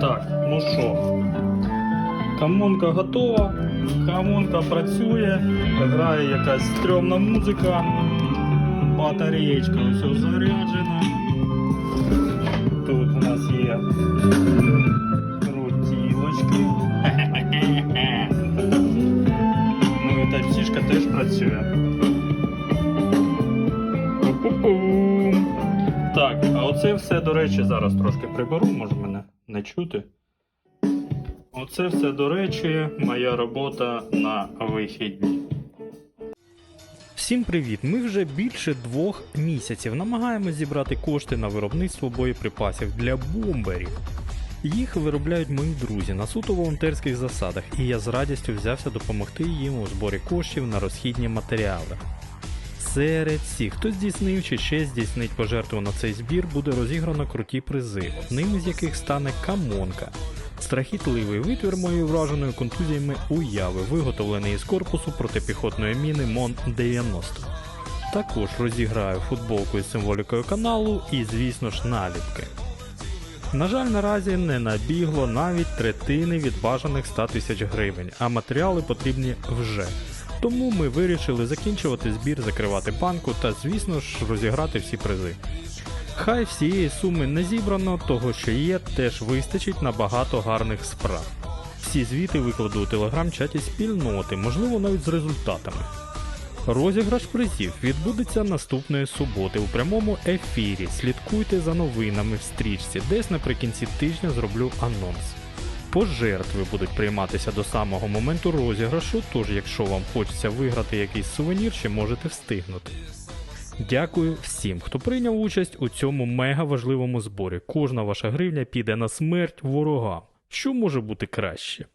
Так, ну що? Камонка готова, камонка працює, грає якась стрьомна музика, батареєчка все заряджена. Тут у нас є крутілочки. Ну і тачішка теж працює. Оце все, до речі, зараз трошки приберу, може мене не чути. Оце все, до речі, моя робота на вихідні. Всім привіт! Ми вже більше двох місяців намагаємось зібрати кошти на виробництво боєприпасів для бомберів. Їх виробляють мої друзі на суто волонтерських засадах, і я з радістю взявся допомогти їм у зборі коштів на розхідні матеріали. Серед всіх, хто здійснив чи ще здійснить пожертву на цей збір, буде розіграно круті призи, одним із яких стане камонка. Страхітливий витвір моєї враженої контузіями уяви, виготовлений із корпусу протипіхотної міни МОН 90. Також розіграю футболку із символікою каналу і, звісно ж, наліпки. На жаль, наразі не набігло навіть третини від бажаних 100 тисяч гривень, а матеріали потрібні вже. Тому ми вирішили закінчувати збір, закривати банку та, звісно ж, розіграти всі призи. Хай всієї суми не зібрано, того що є, теж вистачить на багато гарних справ. Всі звіти викладу у телеграм-чаті спільноти, можливо навіть з результатами. Розіграш призів відбудеться наступної суботи у прямому ефірі. Слідкуйте за новинами в стрічці, десь наприкінці тижня зроблю анонс. Пожертви будуть прийматися до самого моменту розіграшу, тож якщо вам хочеться виграти якийсь сувенір, ще можете встигнути. Дякую всім, хто прийняв участь у цьому мега важливому зборі. Кожна ваша гривня піде на смерть ворогам. Що може бути краще?